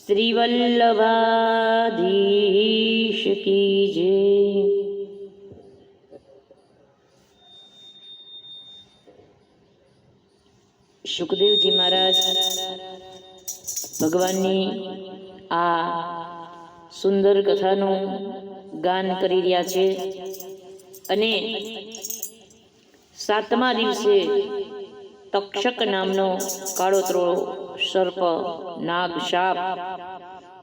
શ્રી વલ્લભાધીશ કી જય. સુખદેવજી મહારાજ, ભગવાનની આ સુંદર કથાનું ગાન કરી રહ્યા છે અને સાતમા દિવસે તક્ષક નામનો કાળોતરો સર્પ નાગ શાપ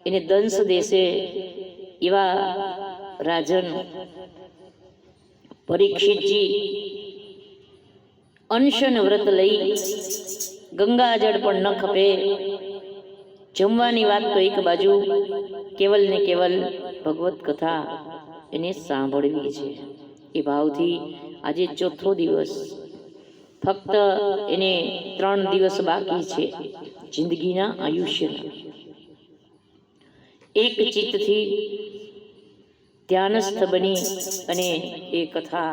એને દંશ દેશે એવા રાજન પરીક્ષિતજી અનશન વ્રત લઈ ગંગાજળ પણ ન ખપે જમવાની વાત તો એક બાજુ કેવલ ને કેવલ ભગવત કથા એને સાંભળવી છે એ ભાવથી આજે ચોથો દિવસ ફક્ત એને ત્રણ દિવસ બાકી છે જિંદગીના આયુષ્યના એક ચિત્તથી ધ્યાનસ્થ બની અને એ કથા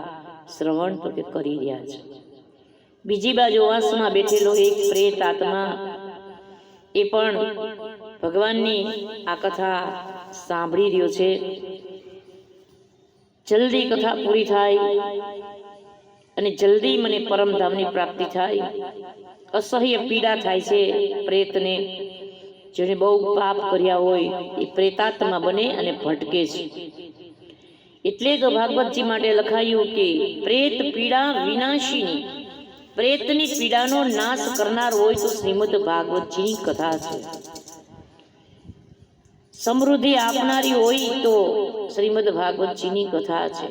શ્રવણ તો કે કરી રહ્યા છે. બીજી બાજુ વાસમાં બેઠેલો એક પ્રેત આત્મા એ પણ ભગવાનની આ કથા સાંભળી રહ્યો છે. જલ્દી કથા પૂરી થાય અને જલ્દી મને પરમધામની પ્રાપ્તિ થાય. અસહ્ય પીડા થાય છે પ્રેતને. જેણે બહુ પાપ કર્યા હોય એ પ્રેતાત્મા બને અને ભટકે છે. એટલે તો ભાગવતજી માટે લખાયું કે પ્રેત પીડા વિનાશીની. પ્રેતની પીડાનો નાશ કરનાર હોય તો શ્રીમદ ભાગવતજીની કથા છે. સમૃદ્ધિ આપનારી હોય તો શ્રીમદ ભાગવતજીની કથા છે.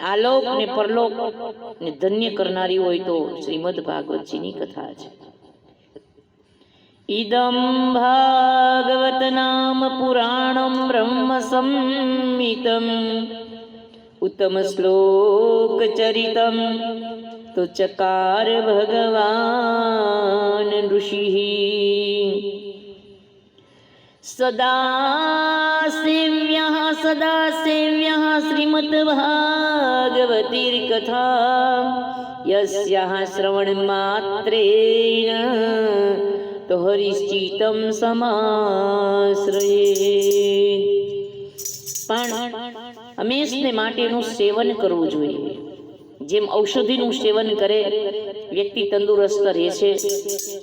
આલોક ને પરલોક ને ધન્ય કરનારી હોય તો શ્રીમદ ભાગવતજીની કથા છે. ઇદમ ભાગવત નામ પુરાણમ બ્રહ્મ સંમિતમ. ઉત્તમ શ્લોક ચરિતમ. તો ચકાર ભગવાન ઋષિ. સદા સેવ્ય સદા સેવ્ય શ્રીમદ ભાગવતીર કથા યસ્યા શ્રવણ માત્રેણ તો હરિશ્ચિતમ સમાશ્રયે પણ હંમેશને માટેનું સેવન કરવું જોઈએ જેમ ઔષધિનું સેવન કરે વ્યક્તિ તંદુરસ્ત રહે છે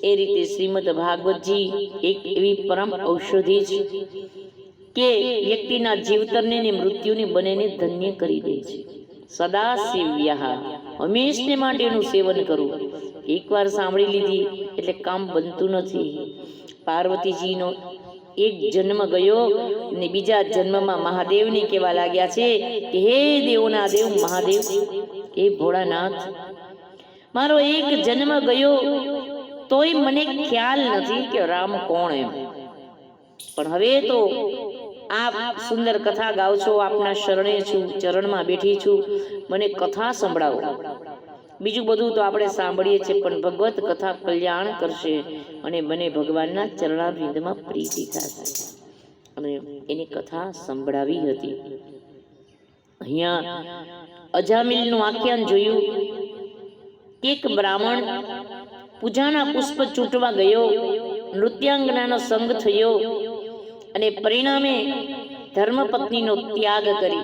એ રીતે શ્રીમદ ભાગવતજી એક એવી પરમ ઔષધિ છે કે વ્યક્તિના જીવતરને ને મૃત્યુને બંનેને ધન્ય કરી દે છે. સદા સેવ્યા હંમેશને માટેનું સેવન કરવું એકવાર સાંભળી લીધી, એટલે કામ બનતું નથી. પાર્વતીજીનો એક જન્મ ગયો ને બીજા જન્મમાં મહાદેવને કહેવા લાગ્યા છે કે, હે દેવોના દેવ મહાદેવ, હે ભોળાનાથ, મારો એક જન્મ ગયો, તોય મને ખ્યાલ નથી કે રામ કોણ એમ. પણ હવે તો આપ સુંદર કથા ગાવ છો, આપના શરણે છું, ચરણમાં બેઠી છું, મને કથા સંભળાવો. બીજું બધું તો આપણે સાંભળીએ છીએ, પણ ભગવત કથા કલ્યાણ કરશે અને મને ભગવાનના ચરણારવિંદમાં પ્રીતિ થશે. અને એની કથા સંભળાવી હતી. અહીંયા અજામિલનું આખ્યાન જોયું એક બ્રાહ્મણ પૂજાના પુષ્પ ચૂંટવા ગયો, નૃત્યાંગનાનો સંગ થયો અને પરિણામે ધર્મપત્નીનો ત્યાગ કરી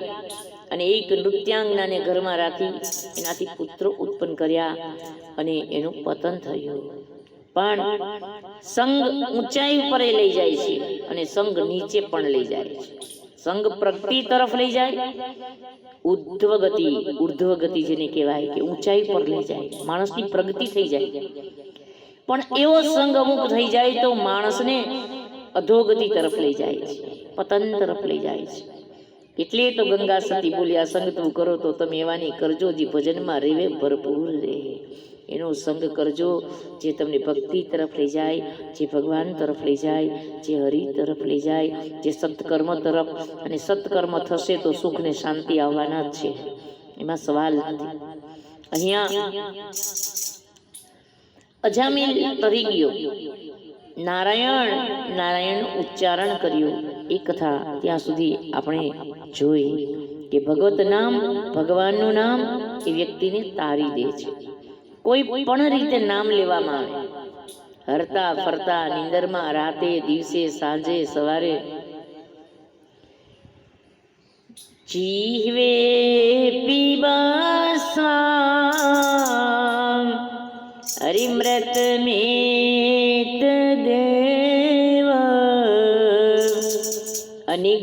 અને એક નૃત્યાંગનાને ઘરમાં રાખી એનાથી પુત્રો ઉત્પન્ન કર્યા અને એનું પતન થયું. પણ સંઘ ઊંચાઈ ઉપર લઈ જાય છે અને સંઘ નીચે પણ લઈ જાય છે. સંઘ પ્રગતિ તરફ લઈ જાય ઉર્ધ્વ ગતિ ઉર્ધ્વ ગતિ જેને કહેવાય કે ઊંચાઈ પર લઈ જાય, માણસની પ્રગતિ થઈ જાય. પણ એવો સંઘ અમુક થઈ જાય તો માણસને અધોગતિ તરફ લઈ જાય છે, પતન તરફ લઈ જાય છે. એટલે તો ગંગા સતી બોલ્યા સંગ તું કરો તો તમે એવાની કરજો જે ભજનમાં રેવે ભરપૂર રહે. એનો સંગ કરજો જે તમને ભક્તિ તરફ લઈ જાય, જે ભગવાન તરફ લઈ જાય, જે હરિ તરફ લઈ જાય, જે સત્કર્મ તરફ અને સત્કર્મ થશે તો સુખ ને શાંતિ આવવાના જ છે. એમાં સવાલ નથી. અહીંયા અજામિલ તરી ગયો નારાયણ નારાયણ ઉચ્ચારણ કર્યું. એ કથા ત્યાં સુધી આપણે જોઈ કે ભગવત નામ ભગવાનનું નામ એ વ્યક્તિને તારી દે છે. કોઈ પણ રીતે નામ લેવામાં આવે. હરતા ફરતા નીંદરમાં રાતે, દિવસે, સાંજે, સવારે. પીબા સ્વામ હરિમૃત મેત અને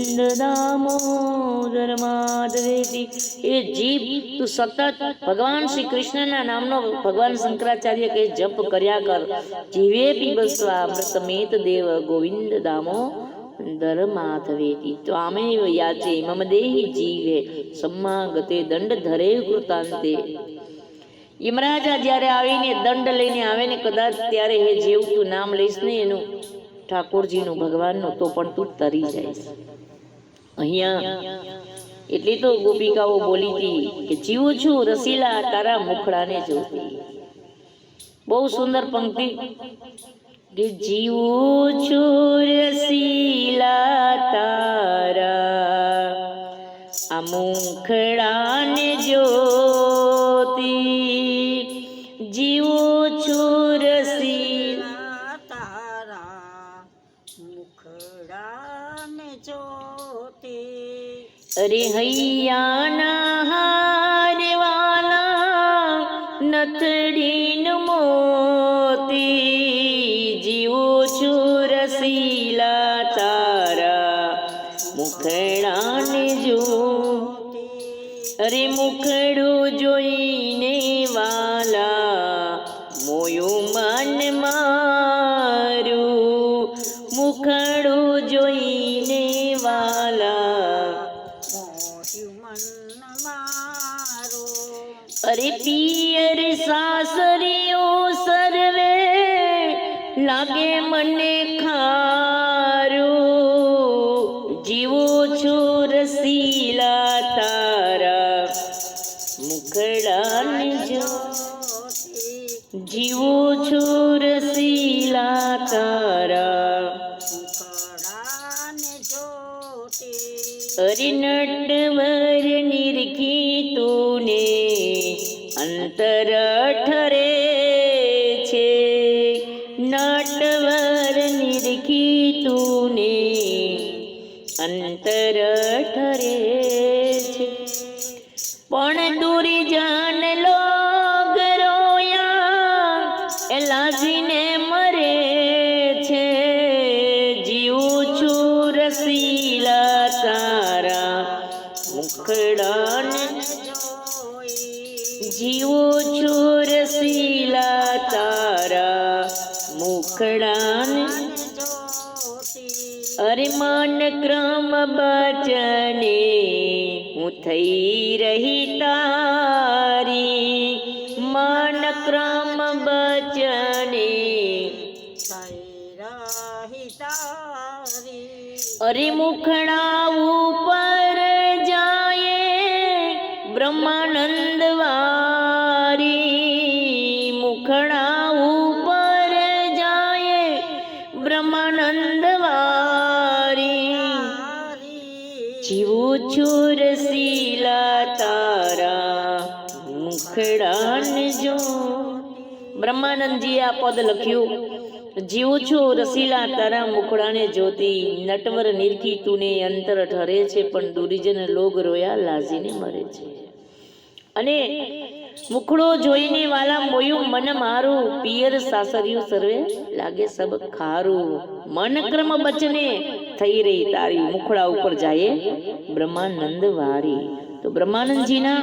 ગોવિંદ દામોદર માધવેતી એ જીભ તું સતત ભગવાન શ્રી કૃષ્ણના નામનો ભગવાન શંકરાચાર્ય કે જપ કર્યા કર. જીવે પીબસ્વા અમૃતમેત દેવ ગોવિંદ દામો દર માધવેતી તો આમે યાચે, મમ દેહી જીવે સમાગતે દંડ ધરે કૃતાંતે. યમરાજા જ્યારે આવીને દંડ લઈને આવે ને કદાચ ત્યારે હે જેવું તું નામ લઈશ ને એનું ઠાકોરજીનું ભગવાનનું, તો પણ તું તરી જાય અહીંયા. એટલી તો ગોપિકાઓ બોલી હતી કે જીવું છું રસીલા તારા મુખડાને જોતી. બહુ સુંદર પંક્તિ. કે જીવું છું રસીલા તારા આ મુખડાને જોતી. જીવું છું અરે હૈયાના હારવાલા નથડીન મોતી જીવો છું તારા મુખડાને જો અરે મુખડું જોઈને વાલા મોયું મન મારું મુખડું જોઈને લાગે મને ખારું. જીવું છું રસીલા તારા. મુખડાને જો. જોતે જીવું છું રસીલા તારા. અરિનટ જોતે. અરે તું ને અંતર લાજીને મરે છે. જીવું છું રસીલા તારા મુખડાને. જીવું છું રસીલા તારા મુખડાને. અરે માન ક્રમ બચને હું થઈ રહી તારી. માન ક્રમ મુખડા ઉપર જાય બ્રહ્માનંદ વારી. મુખણા ઉપર જાય બ્રહ્માનંદ વારી. જીવું છું રસીલા તારા. મુખડાને જો. બ્રહ્માનંદજીએ આ પદ લખ્યું. જીવું છું રસીલા તારા મુખડાને જોતી, નટવર નિરખી તુને અંતર ઠરે છે, પણ દુરીજન લોગ રોયા લાજીને મરે છે. અને મુખડો જોઈને વાલા મોયું મન મારું, પિયર સાસરિયું સર્વે લાગે સબ ખારું. મન ક્રમ બચને થઈ રહી તારી, મુખડા ઉપર જાય બ્રહ્માનંદ વારી. તો બ્રહ્માનંદજીના